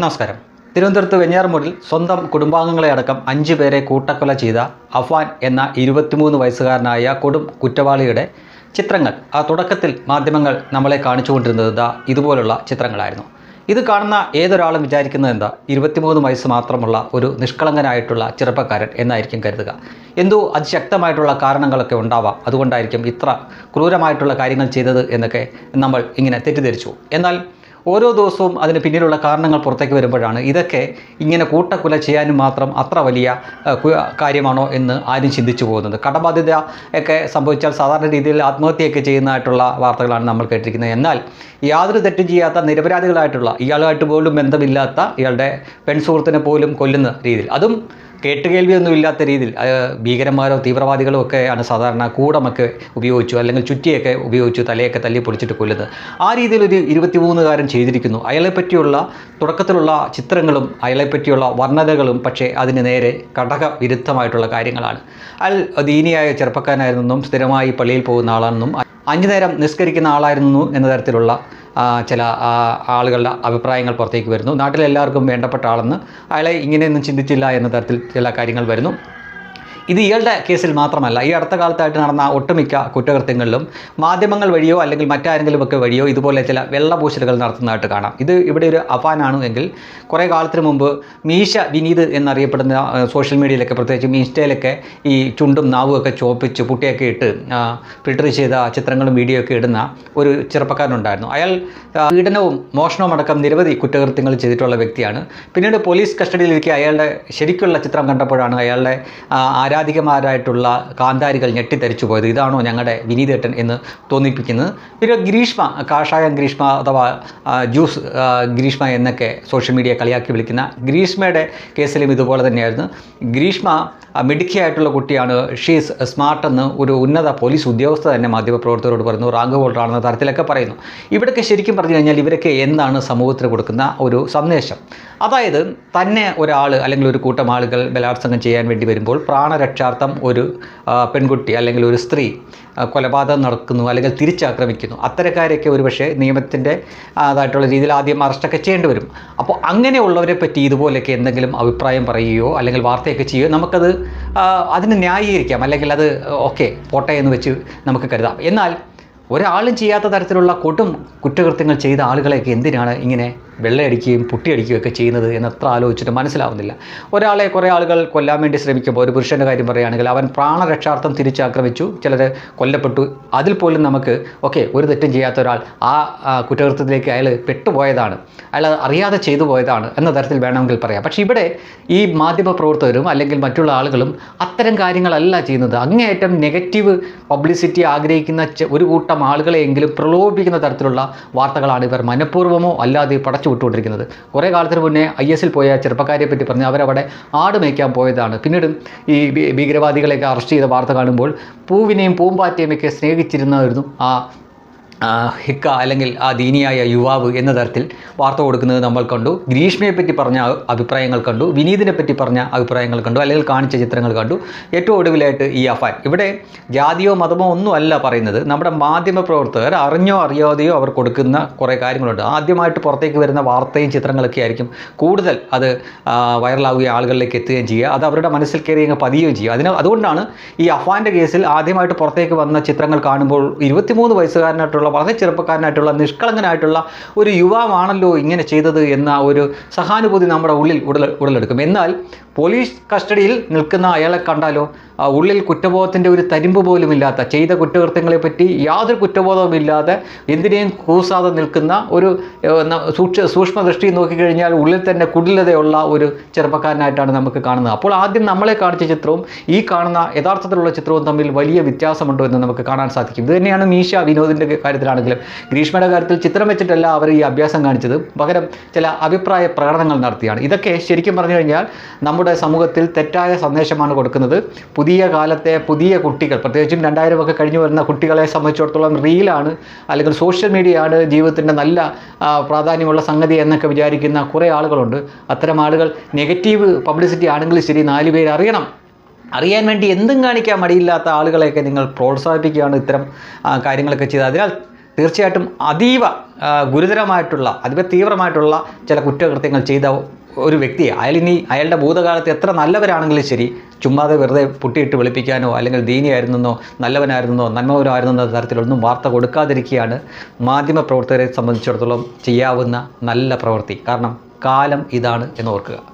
നമസ്കാരം. തിരുവനന്തപുരത്ത് വെഞ്ഞാറമൂടിൽ സ്വന്തം കുടുംബാംഗങ്ങളെ അടക്കം അഞ്ചു പേരെ കൂട്ടക്കൊല ചെയ്ത അഫാൻ എന്ന ഇരുപത്തിമൂന്ന് വയസ്സുകാരനായ കൊടും കുറ്റവാളിയുടെ ചിത്രങ്ങൾ. ആ തുടക്കത്തിൽ മാധ്യമങ്ങൾ നമ്മളെ കാണിച്ചുകൊണ്ടിരുന്നത് ഇതുപോലുള്ള ചിത്രങ്ങളായിരുന്നു. ഇത് കാണുന്ന ഏതൊരാളും വിചാരിക്കുന്നത് എന്താ? ഇരുപത്തിമൂന്ന് വയസ്സ് മാത്രമുള്ള ഒരു നിഷ്കളങ്കനായിട്ടുള്ള ചെറുപ്പക്കാരൻ എന്നായിരിക്കും കരുതുക. എന്തോ അതിശക്തമായിട്ടുള്ള കാരണങ്ങളൊക്കെ ഉണ്ടാവാം. അതുകൊണ്ടായിരിക്കും ഇത്ര ക്രൂരമായിട്ടുള്ള കാര്യങ്ങൾ ചെയ്തത് എന്നൊക്കെ നമ്മൾ ഇങ്ങനെ തെറ്റിദ്ധരിച്ചു. എന്നാൽ ഓരോ ദിവസവും അതിന് പിന്നിലുള്ള കാരണങ്ങൾ പുറത്തേക്ക് വരുമ്പോഴാണ് ഇതൊക്കെ ഇങ്ങനെ കൂട്ടക്കുല ചെയ്യാനും മാത്രം അത്ര വലിയ കാര്യമാണോ എന്ന് ആരും ചിന്തിച്ചു പോകുന്നത്. കടബാധ്യത ഒക്കെ സംഭവിച്ചാൽ സാധാരണ രീതിയിൽ ആത്മഹത്യയൊക്കെ ചെയ്യുന്നതായിട്ടുള്ള വാർത്തകളാണ് നമ്മൾ കേട്ടിരിക്കുന്നത്. എന്നാൽ യാതൊരു തെറ്റും ചെയ്യാത്ത നിരപരാധികളായിട്ടുള്ള ഇയാളുമായിട്ട് പോലും ബന്ധമില്ലാത്ത ഇയാളുടെ പെൺസുഹൃത്തിനെ പോലും കൊല്ലുന്ന രീതിയിൽ. അതും കേട്ടുകേൾവിയൊന്നും ഇല്ലാത്ത രീതിയിൽ ഭീകരന്മാരോ തീവ്രവാദികളോ ഒക്കെ ആണ് സാധാരണ കൂടമൊക്കെ ഉപയോഗിച്ചു അല്ലെങ്കിൽ ചുറ്റിയൊക്കെ ഉപയോഗിച്ചു തലയൊക്കെ തല്ലി പൊളിച്ചിട്ട് കൊല്ലുന്നത്. ആ രീതിയിൽ ഒരു ഇരുപത്തിമൂന്നുകാരൻ ചെയ്തിരിക്കുന്നു. അയാളെ പറ്റിയുള്ള തുടക്കത്തിലുള്ള ചിത്രങ്ങളും അയാളെ പറ്റിയുള്ള വർണനകളും പക്ഷേ അതിന് നേരെ ഘടക വിരുദ്ധമായിട്ടുള്ള കാര്യങ്ങളാണ്. അയാൾ ദീനിയായ ചെറുപ്പക്കാരനായിരുന്നെന്നും സ്ഥിരമായി പള്ളിയിൽ പോകുന്ന ആളാണെന്നും അഞ്ചു നേരം നിസ്കരിക്കുന്ന ആളായിരുന്നു എന്ന തരത്തിലുള്ള ചില ആളുകളുടെ അഭിപ്രായങ്ങൾ പുറത്തേക്ക് വരുന്നു. നാട്ടിലെല്ലാവർക്കും വേണ്ടപ്പെട്ട ആളെന്ന് അയാളെ ഇങ്ങനെയൊന്നും ചിന്തിച്ചില്ല എന്ന തരത്തിൽ ചില കാര്യങ്ങൾ വരുന്നു. ഇത് ഇയാളുടെ കേസിൽ മാത്രമല്ല ഈ അടുത്ത കാലത്തായിട്ട് നടന്ന ഒട്ടുമിക്ക കുറ്റകൃത്യങ്ങളിലും മാധ്യമങ്ങൾ വഴിയോ അല്ലെങ്കിൽ മറ്റാരെങ്കിലും ഒക്കെ വഴിയോ ഇതുപോലെ ചില വെള്ളപൂശലുകൾ നടത്തുന്നതായിട്ട് കാണാം. ഇത് ഇവിടെ ഒരു അഫാനാണ് എങ്കിൽ കുറേ കാലത്തിന് മുമ്പ് മീശ വിനീത് എന്നറിയപ്പെടുന്ന സോഷ്യൽ മീഡിയയിലൊക്കെ പ്രത്യേകിച്ച് ഇൻസ്റ്റയിലൊക്കെ ഈ ചുണ്ടും നാവും ഒക്കെ ചോപ്പിച്ച് പുട്ടിയൊക്കെ ഇട്ട് ഫിൽട്ടർ ചെയ്ത ചിത്രങ്ങളും വീഡിയോ ഒക്കെ ഇടുന്ന ഒരു ചെറുപ്പക്കാരനുണ്ടായിരുന്നു. അയാൾ പീഡനവും മോഷണവും അടക്കം നിരവധി കുറ്റകൃത്യങ്ങൾ ചെയ്തിട്ടുള്ള വ്യക്തിയാണ്. പിന്നീട് പോലീസ് കസ്റ്റഡിയിലിരിക്കെ അയാളുടെ ശരിക്കുള്ള ചിത്രം കണ്ടപ്പോഴാണ് അയാളുടെ ആ, ആരാധികമാരായിട്ടുള്ള കാന്താരികൾ ഞെട്ടിത്തരിച്ചു പോയത് ഇതാണോ ഞങ്ങളുടെ വിനീതേട്ടൻ എന്ന് തോന്നിപ്പിക്കുന്നത്. പിന്നെ ഗ്രീഷ്മ കാഷായം ഗ്രീഷ്മ അഥവാ ജ്യൂസ് ഗ്രീഷ്മ എന്നൊക്കെ സോഷ്യൽ മീഡിയ കളിയാക്കി വിളിക്കുന്ന ഗ്രീഷ്മയുടെ കേസിലും ഇതുപോലെ തന്നെയായിരുന്നു. ഗ്രീഷ്മ മിടുക്കിയായിട്ടുള്ള കുട്ടിയാണ്. ഷീസ് സ്മാർട്ടെന്ന് ഒരു ഉന്നത പോലീസ് ഉദ്യോഗസ്ഥ തന്നെ മാധ്യമപ്രവർത്തകരോട് പറയുന്നു. റാങ്ക് ഹോൾഡറാണെന്ന തരത്തിലൊക്കെ പറയുന്നു. ഇവിടെയൊക്കെ ശരിക്കും പറഞ്ഞു കഴിഞ്ഞാൽ ഇവരൊക്കെ എന്താണ് സമൂഹത്തിന് കൊടുക്കുന്ന ഒരു സന്ദേശം? അതായത് തന്നെ ഒരാൾ അല്ലെങ്കിൽ ഒരു കൂട്ടം ആളുകൾ ബലാത്സംഗം ചെയ്യാൻ വേണ്ടി വരുമ്പോൾ പ്രാണരക്ഷാർത്ഥം ഒരു പെൺകുട്ടി അല്ലെങ്കിൽ ഒരു സ്ത്രീ കൊലപാതകം നടക്കുന്നു അല്ലെങ്കിൽ തിരിച്ചാക്രമിക്കുന്നു. അത്തരക്കാരെയൊക്കെ ഒരുപക്ഷെ നിയമത്തിന്റെ അതായിട്ടുള്ള രീതിയിൽ ആദ്യം അറസ്റ്റൊക്കെ ചെയ്യേണ്ടി വരും. അപ്പോൾ അങ്ങനെയുള്ളവരെ പറ്റി ഇതുപോലെയൊക്കെ എന്തെങ്കിലും അഭിപ്രായം പറയുകയോ അല്ലെങ്കിൽ വാർത്തയൊക്കെ ചെയ്യുകയോ നമുക്കത് അതിന് ന്യായീകരിക്കാം. അല്ലെങ്കിൽ അത് ഓക്കെ പോട്ടെ എന്ന് വെച്ച് നമുക്ക് കരുതാം. എന്നാൽ ഒരാളും ചെയ്യാത്ത തരത്തിലുള്ള കൊടും കുറ്റകൃത്യങ്ങൾ ചെയ്ത ആളുകളെയൊക്കെ എന്തിനാണ് ഇങ്ങനെ വെള്ളയടിക്കുകയും പൊട്ടിയടിക്കുകയും ഒക്കെ ചെയ്യുന്നത് എന്ന് അത്ര ആലോചിച്ചിട്ട് മനസ്സിലാവുന്നില്ല. ഒരാളെ കുറേ ആളുകൾ കൊല്ലാൻ വേണ്ടി ശ്രമിക്കുമ്പോൾ ഒരു പുരുഷന്റെ കാര്യം പറയുകയാണെങ്കിൽ അവൻ പ്രാണരക്ഷാർത്ഥം തിരിച്ചാക്രമിച്ചു ചിലർ കൊല്ലപ്പെട്ടു. അതിൽ പോലും നമുക്ക് ഓക്കെ ഒരു തെറ്റും ചെയ്യാത്ത ഒരാൾ ആ കുറ്റകൃത്യത്തിലേക്ക് അയാൾ പെട്ടുപോയതാണ്. അയാൾ അറിയാതെ ചെയ്തു പോയതാണ് എന്ന തരത്തിൽ വേണമെങ്കിൽ പറയാം. പക്ഷേ ഇവിടെ ഈ മാധ്യമ പ്രവർത്തകരും അല്ലെങ്കിൽ മറ്റുള്ള ആളുകളും അത്തരം കാര്യങ്ങളല്ല ചെയ്യുന്നത്. അങ്ങേയറ്റം നെഗറ്റീവ് പബ്ലിസിറ്റി ആഗ്രഹിക്കുന്ന ഒരു കൂട്ടം ആളുകളെയെങ്കിലും പ്രലോഭിപ്പിക്കുന്ന തരത്തിലുള്ള വാർത്തകളാണ് ഇവർ മനഃപൂർവമോ അല്ലാതെ പടച്ചു വിട്ടുകൊണ്ടിരിക്കുന്നത്. കുറേ കാലത്തിന് മുന്നേ ഐ എസിൽ പോയ ചെറുപ്പക്കാരെ പറ്റി പറഞ്ഞ് അവരവിടെ ആട് മേയ്ക്കാൻ പോയതാണ്. പിന്നീട് ഈ ഭീകരവാദികളെയൊക്കെ അറസ്റ്റ് ചെയ്ത വാർത്ത കാണുമ്പോൾ പൂവിനെയും പൂമ്പാറ്റയും ഒക്കെ സ്നേഹിച്ചിരുന്നായിരുന്നു ആ ആ, ഹിക്ക അല്ലെങ്കിൽ ആ ദീനിയായ യുവാവ് എന്ന തരത്തിൽ വാർത്ത കൊടുക്കുന്നത് നമ്മൾ കണ്ടു. ഗ്രീഷ്മയെ പറ്റി പറഞ്ഞ അഭിപ്രായങ്ങൾ കണ്ടു. വിനീതിനെ പറ്റി പറഞ്ഞ അഭിപ്രായങ്ങൾ കണ്ടു. അല്ലെങ്കിൽ കാണിച്ച ചിത്രങ്ങൾ കണ്ടു. ഏറ്റവും ഒടുവിലായിട്ട് ഈ അഫാൻ. ഇവിടെ ജാതിയോ മതമോ ഒന്നുമല്ല പറയുന്നത്. നമ്മുടെ മാധ്യമ പ്രവർത്തകർ അറിഞ്ഞോ അറിയാതെയോ അവർ കൊടുക്കുന്ന കുറേ കാര്യങ്ങളുണ്ട്. ആദ്യമായിട്ട് പുറത്തേക്ക് വരുന്ന വാർത്തയും ചിത്രങ്ങളൊക്കെ ആയിരിക്കും കൂടുതൽ അത് വൈറലാവുകയും ആളുകളിലേക്ക് എത്തുകയും ചെയ്യുക. അത് അവരുടെ മനസ്സിൽ കയറി അങ്ങ് പതിയുകയും ചെയ്യുക. അതിന് അതുകൊണ്ടാണ് ഈ അഫാന്റെ കേസിൽ ആദ്യമായിട്ട് പുറത്തേക്ക് വന്ന ചിത്രങ്ങൾ കാണുമ്പോൾ ഇരുപത്തിമൂന്ന് വയസ്സുകാരനായിട്ടുള്ള വളരെ ചെറുപ്പക്കാരനായിട്ടുള്ള നിഷ്കളങ്കനായിട്ടുള്ള ഒരു യുവാവാണല്ലോ ഇങ്ങനെ ചെയ്തത് എന്ന ഒരു സഹാനുഭൂതി നമ്മുടെ ഉള്ളിൽ ഉടൽ ഉടലെടുക്കും. എന്നാൽ പോലീസ് കസ്റ്റഡിയിൽ നിൽക്കുന്ന അയാളെ കണ്ടാലോ? ഉള്ളിൽ കുറ്റബോധത്തിന്റെ ഒരു തരിമ്പ് പോലും ഇല്ലാത്ത ചെയ്ത കുറ്റകൃത്യങ്ങളെ പറ്റി യാതൊരു കുറ്റബോധവും ഇല്ലാതെ എന്തിനേയും കൂസാതെ നിൽക്കുന്ന ഒരു സൂക്ഷ സൂക്ഷ്മ ദൃഷ്ടി നോക്കിക്കഴിഞ്ഞാൽ ഉള്ളിൽ തന്നെ കുടിലതയുള്ള ഒരു ചെറുപ്പക്കാരനായിട്ടാണ് നമുക്ക് കാണുന്നത്. അപ്പോൾ ആദ്യം നമ്മളെ കാണിച്ച ചിത്രവും ഈ കാണുന്ന യഥാർത്ഥത്തിലുള്ള ചിത്രവും തമ്മിൽ വലിയ വ്യത്യാസമുണ്ടോ എന്ന് നമുക്ക് കാണാൻ സാധിക്കും. ഇത് തന്നെയാണ് മീശ വിനോദിന്റെ കാര്യത്തിലാണെങ്കിലും ഗ്രീഷ്മയുടെ കാര്യത്തിൽ ചിത്രം വെച്ചിട്ടല്ല അവർ ഈ അഭ്യാസം കാണിച്ചത്. പകരം ചില അഭിപ്രായ പ്രകടനങ്ങൾ നടത്തിയാണ്. ഇതൊക്കെ ശരിക്കും പറഞ്ഞു കഴിഞ്ഞാൽ നമ്മുടെ സമൂഹത്തിൽ തെറ്റായ സന്ദേശമാണ് കൊടുക്കുന്നത്. പുതിയ കാലത്തെ പുതിയ കുട്ടികൾ പ്രത്യേകിച്ചും രണ്ടായിരം ഒക്കെ കഴിഞ്ഞു വരുന്ന കുട്ടികളെ സംബന്ധിച്ചിടത്തോളം റീലാണ് അല്ലെങ്കിൽ സോഷ്യൽ മീഡിയ ആണ് ജീവിതത്തിന്റെ നല്ല പ്രാധാന്യമുള്ള സംഗതി എന്നൊക്കെ വിചാരിക്കുന്ന കുറേ ആളുകളുണ്ട്. അത്തരം ആളുകൾ നെഗറ്റീവ് പബ്ലിസിറ്റി ആണെങ്കിലും ശരി നാല് പേര് അറിയണം അറിയാൻ വേണ്ടി എന്തും കാണിക്കാൻ മടിയില്ലാത്ത ആളുകളെയൊക്കെ നിങ്ങൾ പ്രോത്സാഹിപ്പിക്കുകയാണ് ഇത്തരം കാര്യങ്ങളൊക്കെ ചെയ്ത് അതിനാൽ തീർച്ചയായിട്ടും അതീവ ഗുരുതരമായിട്ടുള്ള അതീവ തീവ്രമായിട്ടുള്ള ചില കുറ്റകൃത്യങ്ങൾ ചെയ്ത ഒരു വ്യക്തിയെ അയാൾ ഇനി അയാളുടെ ഭൂതകാലത്ത് എത്ര നല്ലവരാണെങ്കിലും ശരി ചുമ്മാതെ വെറുതെ പുട്ടിയിട്ട് വെളുപ്പിക്കാനോ അല്ലെങ്കിൽ ദീനിയായിരുന്നെന്നോ നല്ലവനായിരുന്നെന്നോ നന്മവരായിരുന്നെന്നോ തരത്തിലൊന്നും വാർത്ത കൊടുക്കാതിരിക്കുകയാണ് മാധ്യമപ്രവർത്തകരെ സംബന്ധിച്ചിടത്തോളം ചെയ്യാവുന്ന നല്ല പ്രവൃത്തി. കാരണം കാലം ഇതാണ് എന്ന് ഓർക്കുക.